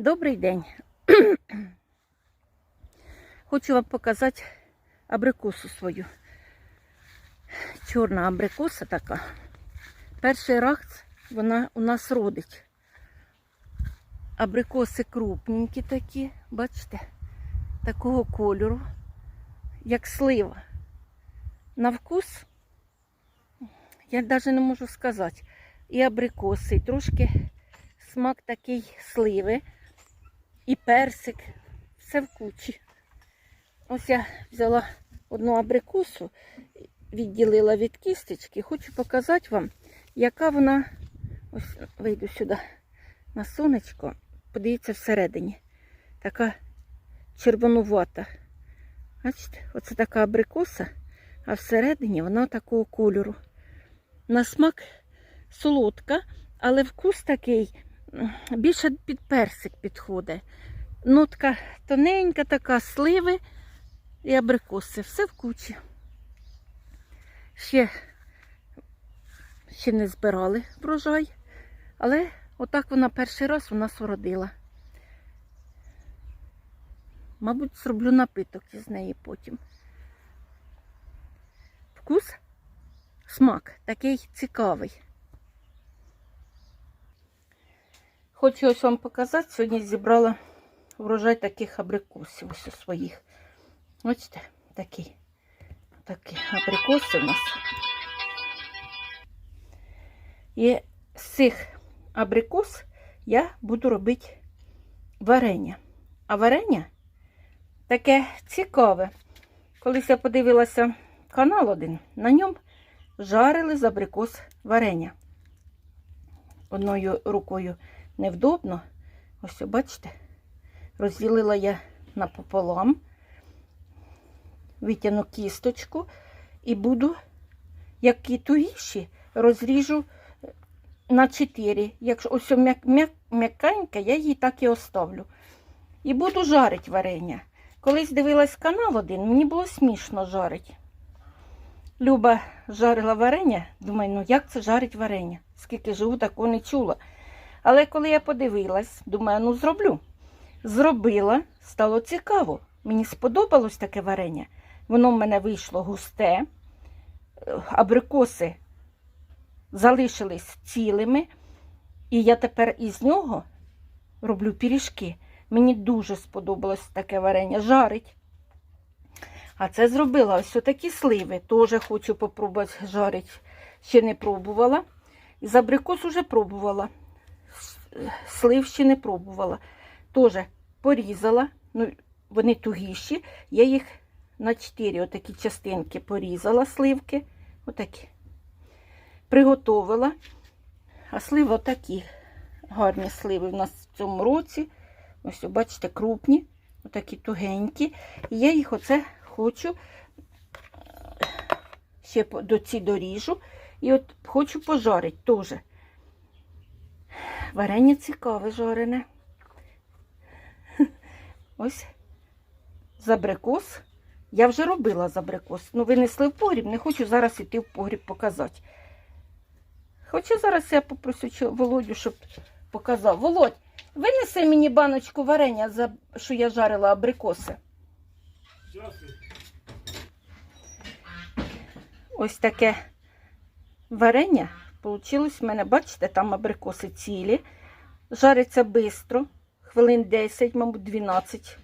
Добрий день. Хочу вам показати абрикосу свою. Чорна абрикоса така. Перший раз вона у нас родить. Абрикоси крупненькі такі, бачите, такого кольору, як слива. На вкус, я навіть не можу сказати, і абрикоси, і трошки смак такий сливи, і персик, все в кучі. Ось я взяла одну абрикосу, відділила від кісточки. Хочу показати вам, яка вона. Ось вийду сюди на сонечко. Подивіться всередині. Така червонувата. Бачите, оце така абрикоса, а всередині вона такого кольору. На смак солодка, але вкус такий більше під персик підходить. Нотка тоненька, така сливи і абрикоси. Все в кучі. Ще, ще не збирали врожай, але отак вона перший раз у нас уродила. Мабуть, зроблю напиток із неї потім. Вкус, смак такий цікавий. Хочу ось вам показати, сьогодні зібрала врожай таких абрикосів ось у своїх. Бачите, такі, такі абрикоси у нас. І з цих абрикос я буду робити варення. А варення таке цікаве. Колись я подивилася канал один, на ньому жарили з абрикос варення. Одною рукою невдобно. Ось, бачите, розділила я напополам, витягну кісточку і буду, як кітуїші, розріжу на 4. Якщо ось м'як- м'як- м'якенька, я її так і оставлю. І буду жарити варення. Колись дивилась канал один, мені було смішно жарити. Люба жарила варення, думаю, ну як це жарить варення? Скільки живу, такого не чула. Але коли я подивилась, думаю, ну зроблю. Зробила, стало цікаво. Мені сподобалось таке варення. Воно в мене вийшло густе, е, абрикоси залишились цілими, і я тепер із нього роблю пиріжки. Мені дуже сподобалось таке варення. Жарить. А це зробила ось такі сливи. Теж хочу попробувати жарити. Ще не пробувала. І з абрикос уже пробувала. Слив ще не пробувала. Теж порізала. Ну, вони тугіші. Я їх на 4 отакі частинки порізала, сливки. Отакі. Приготовила. А сливи отакі. Гарні сливи в нас в цьому році. Ось, бачите, крупні, отакі тугенькі. І я їх оце хочу ще до ці доріжу. І от хочу пожарити теж. Варення цікаве жарене. Ось з абрикос. Я вже робила з абрикос. Ну, винесли в погріб, не хочу зараз іти в погріб показати. Хоча зараз я попросю Володю, щоб показав. Володь, винеси мені баночку варення, за що я жарила абрикоси. Ось таке варення вийшло в мене, бачите, там абрикоси цілі. Жариться швидко, хвилин 10, мабуть, 12,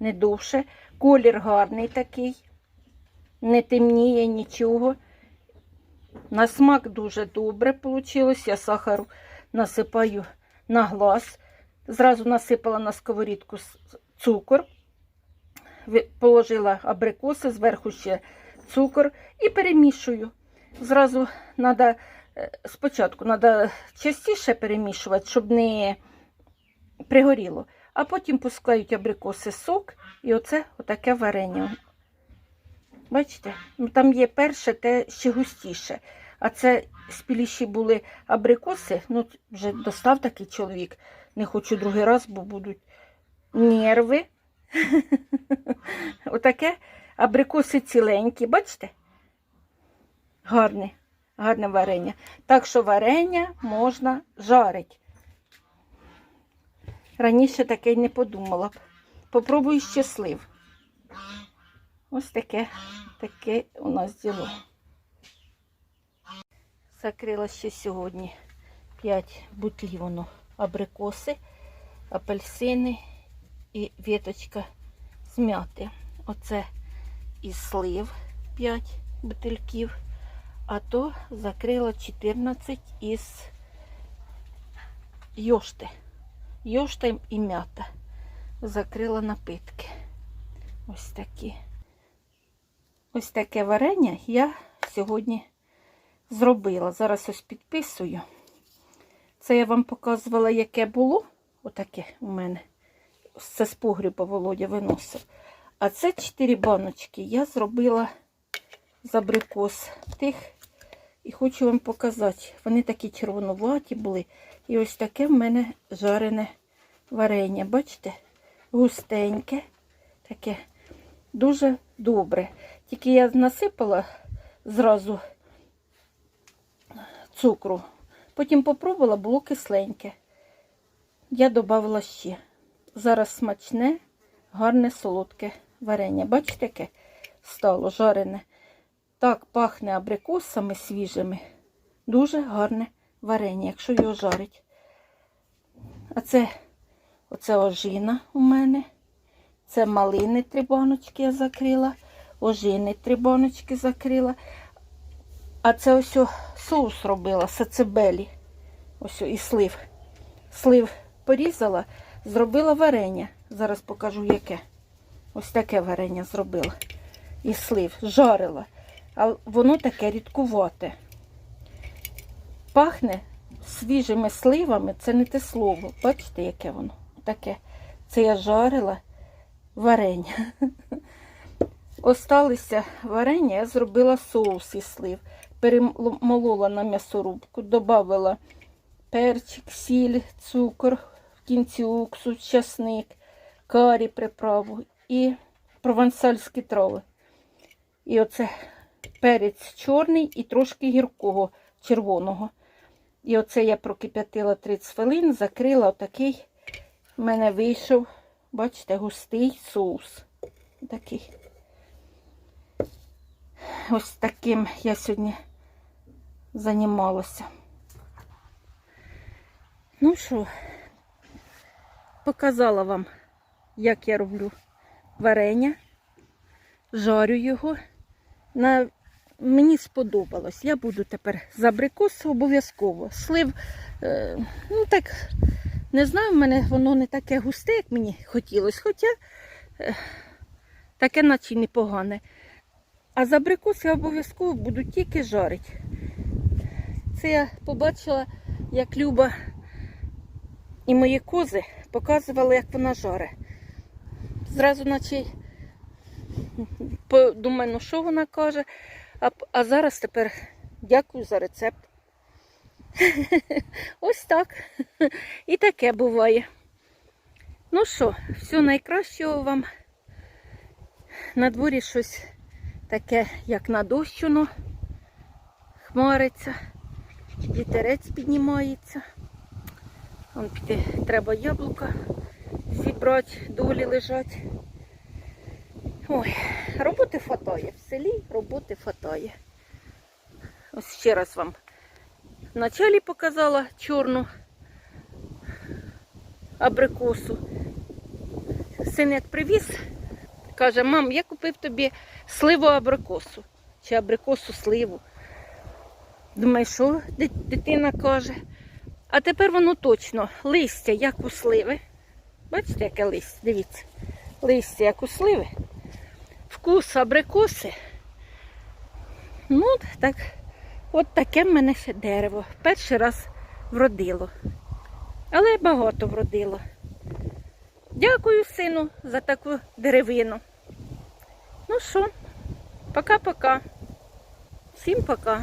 не довше. Колір гарний такий, не темніє нічого. На смак дуже добре вийшло. Я сахару насипаю на глаз. Зразу насипала на сковорідку цукор, положила абрикоси, зверху ще цукор і перемішую. Зразу треба спочатку треба частіше перемішувати, щоб не пригоріло. А потім пускають абрикоси сок і оце отаке варення. Бачите, там є перше, те ще густіше. А це спіліші були абрикоси. Ну, вже достав такий чоловік. Не хочу другий раз, бо будуть нерви. Отаке абрикоси ціленькі, бачите? Гарне, гарне варення. Так що варення можна жарити. Раніше таке не подумала б. Попробую щаслив. Ось таке, таке у нас діло. Закрила ще сьогодні 5 бутлів воно абрикоси, апельсини і віточка з м'яти. Оце із слив 5 бутильків, а то закрила 14 із йошти. Йошта і м'ята. Закрила напитки. Ось такі. Ось таке варення я сьогодні зробила. Зараз ось підписую. Це я вам показувала, яке було. Отаке у мене. Це з погріба Володя виносив. А це 4 баночки я зробила з абрикос тих. І хочу вам показати. Вони такі червонуваті були. І ось таке в мене жарене варення. Бачите? Густеньке. Таке дуже добре. Тільки я насипала зразу цукру. Потім попробувала, було кисленьке. Я додавала ще. Зараз смачне, гарне солодке варення. Бачите, яке стало жарене. Так пахне абрикосами свіжими. Дуже гарне варення, якщо його жарить. А це оце ожина у мене. Це малини три баночки я закрила. Ожини три баночки закрила. А це ось соус робила, сацебелі. Ось і слив. Слив порізала, зробила варення. Зараз покажу яке. Ось таке варення зробила. І слив, жарила. А воно таке рідкувате. Пахне свіжими сливами, це не те слово. Бачите, яке воно? Таке. Це я жарила варення. Осталися варення, я зробила соус із слив. Перемолола на м'ясорубку, додала перчик, сіль, цукор, в кінці уксус, часник, карі приправу і провансальські трави. І оце перець чорний і трошки гіркого червоного. І оце я прокип'ятила 30 хвилин, закрила отакий. в мене вийшов, бачите, густий соус. Такий. Ось таким я сьогодні займалася. Ну що, показала вам, як я роблю варення, жарю його. На... Мені сподобалось. Я буду тепер з абрикос обов'язково. Слив, е, ну так, не знаю, в мене воно не таке густе, як мені хотілося, хоча е, таке наче непогане. А з абрикос я обов'язково буду тільки жарити. Це я побачила, як Люба і мої кози показували, як вона жаре. Зразу наче думаю, ну що вона каже. А, а зараз тепер дякую за рецепт. Ось так. І таке буває. Ну що, всього найкращого вам. На дворі щось таке, як на дощуно, хмариться, вітерець піднімається. Вон піти треба яблука зібрати, долі лежать. Ой, роботи фатає. В селі роботи фатає. Ось ще раз вам вначалі показала чорну абрикосу. Син як привіз, каже, мам, я купив тобі сливу абрикосу. Чи абрикосу сливу. Думаю, що дитина каже. А тепер воно точно листя, як у сливи. Бачите, яке листя? Дивіться. Листя, як у сливи. Вкус абрикоси. Ну, так, от таке в мене ще дерево. Перший раз вродило. Але багато вродило. Дякую, сину, за таку деревину. Ну що, пока-пока. Всім пока.